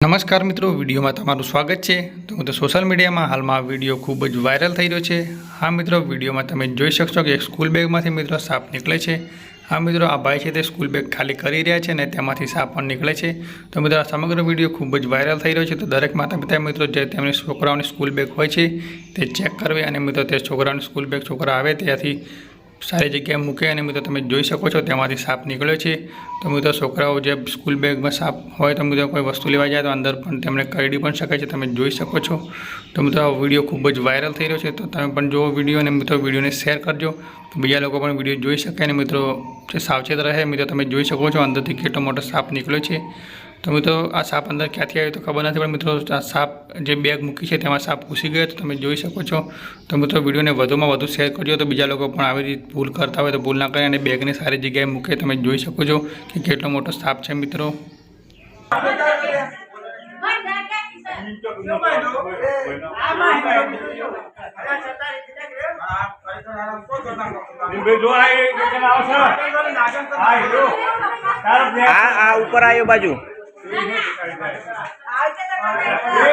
નમસ્કાર મિત્રો, વિડીયોમાં તમારું સ્વાગત છે. તો હું તો સોશિયલ મીડિયામાં હાલમાં વીડિયો ખૂબ જ વાયરલ થઈ રહ્યો છે. આ મિત્રો, વિડીયોમાં તમે જોઈ શકશો કે એક સ્કૂલ બેગમાંથી મિત્રો સાપ નીકળે છે. આ મિત્રો, આ ભાઈ છે તે સ્કૂલ બેગ ખાલી કરી રહ્યા છે અને તેમાંથી સાપ પણ નીકળે છે. તો મિત્રો, આ સમગ્ર વીડિયો ખૂબ જ વાયરલ થઈ રહ્યો છે. તો દરેક માતા પિતા મિત્રો, જે તેમની છોકરાઓની સ્કૂલ બેગ હોય છે, તે ચેક કરવે અને મિત્રો તે છોકરાઓની સ્કૂલ બેગ છોકરા આવે ત્યાંથી સારી જગ્યાએ મૂકે અને મિત્રો તમે જોઈ શકો છો, તેમાંથી સાપ નીકળ્યો છે. તો મિત્રો છોકરાઓ જે સ્કૂલ બેગમાં સાપ હોય તો મિત્રો કોઈ વસ્તુ લેવા જાય તો અંદર પણ તેમને કરડી પણ શકે છે, તમે જોઈ શકો છો. તો મિત્રો આ વીડિયો ખૂબ જ વાયરલ થઈ રહ્યો છે, તો તમે પણ જુઓ વીડિયો અને મિત્રો વિડીયોને શેર કરજો. તો બીજા લોકો પણ વીડિયો જોઈ શકે અને મિત્રો સાવચેત રહે, મિત્રો તમે જોઈ શકો છો, અંદરથી કેટલો મોટો સાપ નીકળ્યો છે. તો મિત્રો આ સાપ અંદર ક્યાંથી આવ્યો તો ખબર નથી, પણ મિત્રો આ સાપ જે બેગ મૂકી છે તેમાં સાપ ઘૂસી ગયો, તો તમે જોઈ શકો છો. તો મિત્રો વિડીયોને વધુમાં વધુ શેર કરજો, તો બીજા લોકો પણ આવી રીતે ભૂલ કરતા હોય તો ભૂલ ના કરે અને બેગને સારી જગ્યાએ મૂકે, તમે જોઈ શકો છો કે કેટલો મોટો સાપ છે મિત્રો. આ ઉપર આવ્યો બાજુ. すみま现在、入り。